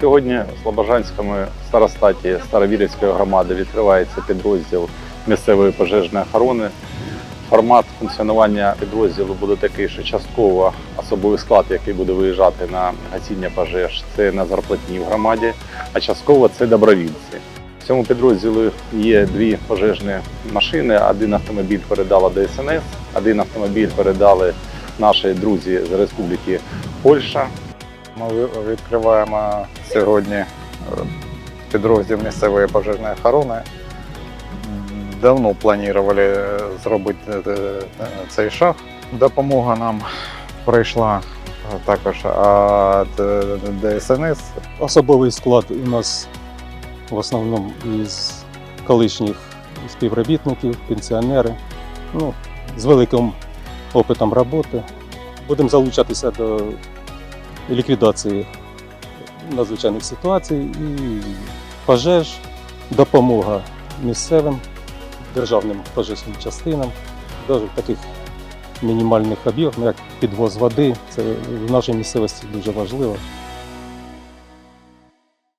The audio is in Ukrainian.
Сьогодні в Слобожанському старостаті Старовірівської громади відкривається підрозділ місцевої пожежної охорони. Формат функціонування підрозділу буде такий, що частково особовий склад, який буде виїжджати на гасіння пожеж, це на зарплатні в громаді, а частково це добровільці. В цьому підрозділі є дві пожежні машини. Один автомобіль передала ДСНС, один автомобіль передали наші друзі з Республіки Польща. Ми відкриваємо сьогодні е, підрозділ місцевої пожежної охорони. Давно планували зробити е, цей шаг. Допомога нам прийшла е, також від ДСНС. Особовий склад у нас в основному із колишніх співробітників, пенсіонери, ну, з великим опитом роботи. Будемо залучатися до ліквідації надзвичайних ситуацій і пожеж, допомога місцевим державним пожежним частинам, навіть таких мінімальних об'єктів, як підвоз води. Це в нашій місцевості дуже важливо.